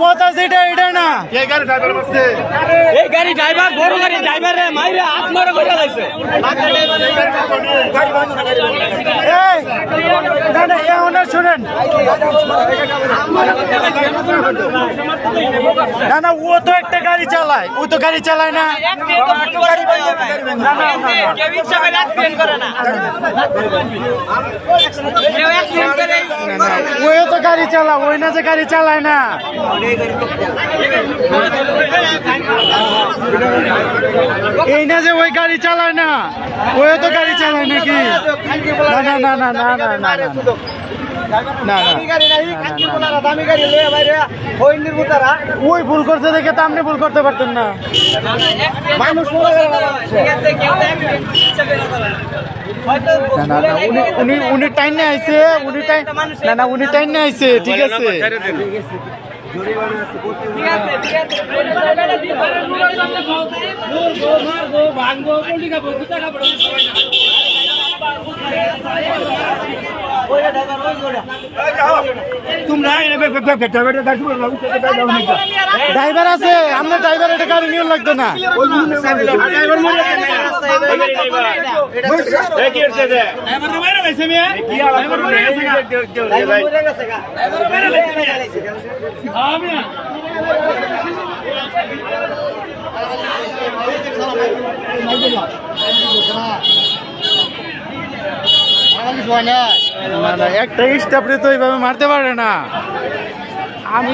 কথা সেটা এটা এই গাড়ি ড্রাইভার এই গাড়ি ড্রাইভার বড় গাড়ি ড্রাইভার রে মাইরে আত্মরা করে লাইছে। এই না না এ ওনার শুনেন। না না ও তো একটা গাড়ি চালায় ও তো গাড়ি চালায় না। ওই তো গাড়ি চালা ওই না যে গাড়ি চালায় না। এই না যে ওই গাড়ি চালায় না, ওই তো গাড়ি চালায় নাকি? না না না না না না না। ওই ভুল করছে দেখে তো আপনি ভুল করতে পারতেন না। না না না উনি উনি উনি টাইম নিয়ে আইছে উনি টাইম না না উনি টাইম নিয়ে আইছে ঠিক আছে। ড্রাইভার আছে আমরা ড্রাইভার এটা গাড়ি নিয়ে লাগতো না ড্রাইভার একটা না একটা তো এইভাবে মারতে পারে না। আমি